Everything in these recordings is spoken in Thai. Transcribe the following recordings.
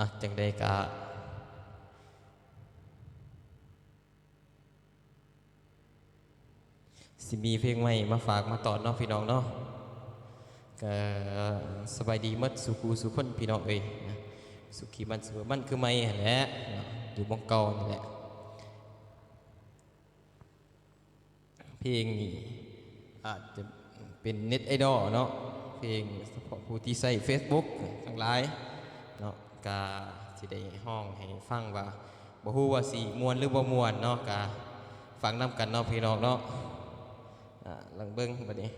อะจังใดกะสิมีเพลงใหม่มาฝากมาตอนเนาะพี่น้องเนาะก็สบายดีมัดสุขูสุขคนพี่น้องเอ้ยสุขีมันสุขมันคือไม่แหละอยู่บงเก่านี่แหละเพลงนี้อาจจะเป็นเน็ตไอดอลเนาะเพลงเฉพาะผู้ที่ใช้ Facebook ทั้งหลายเนาะ กาสิได้ห้องให้ฟังว่าบ่ฮู้ว่าสีมวนหรือบ่มวนเนาะกาฟังนํกันเนาะพี่น้องเนาะอ่าลังเบิ่งบัดนี้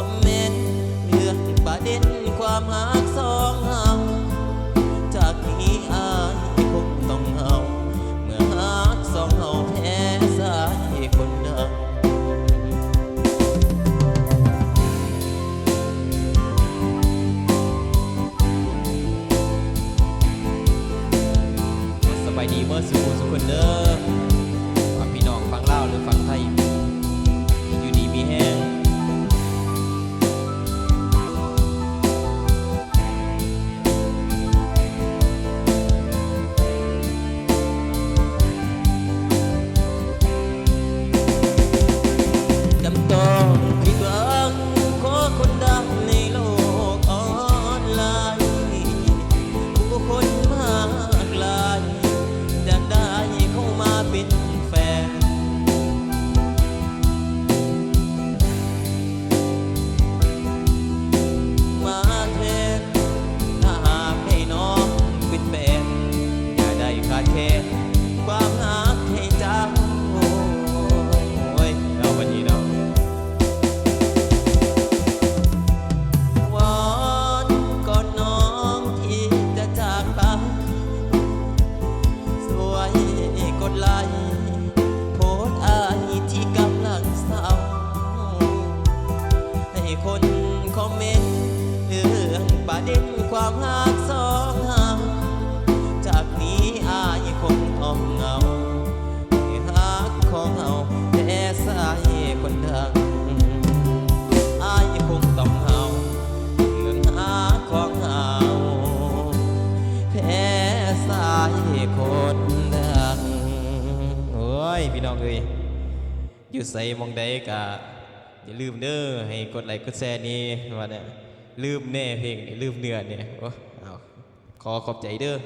อมเมนต์เรื่องประเด็นความหักสองเฮาจากนี้อายคงต้องเฮาเมื่อหักสองเฮาแพ้สายคนเดังสบายดีเมื่อสู่สุขคนเด้อ คอมเมนต์เรื่องประเด็นความหักสองเฮาจากนี้อายคงต้องเหงาให้หักของเฮาแพ้สายคนดังอายคงต้องเฮาเรื่องหาของเฮาแพ้สายคนดังโอ้ยพี่น้องเอ้ยอยู่ใส่มองใดกะ อย่าลืมเด้อให้กดไลค์กดแชร์นี่ว่าเนี่ยลืมแน่เพลงนี่ลืมเนื้อเนี่ยโอ้เอาขอขอบใจเด้อ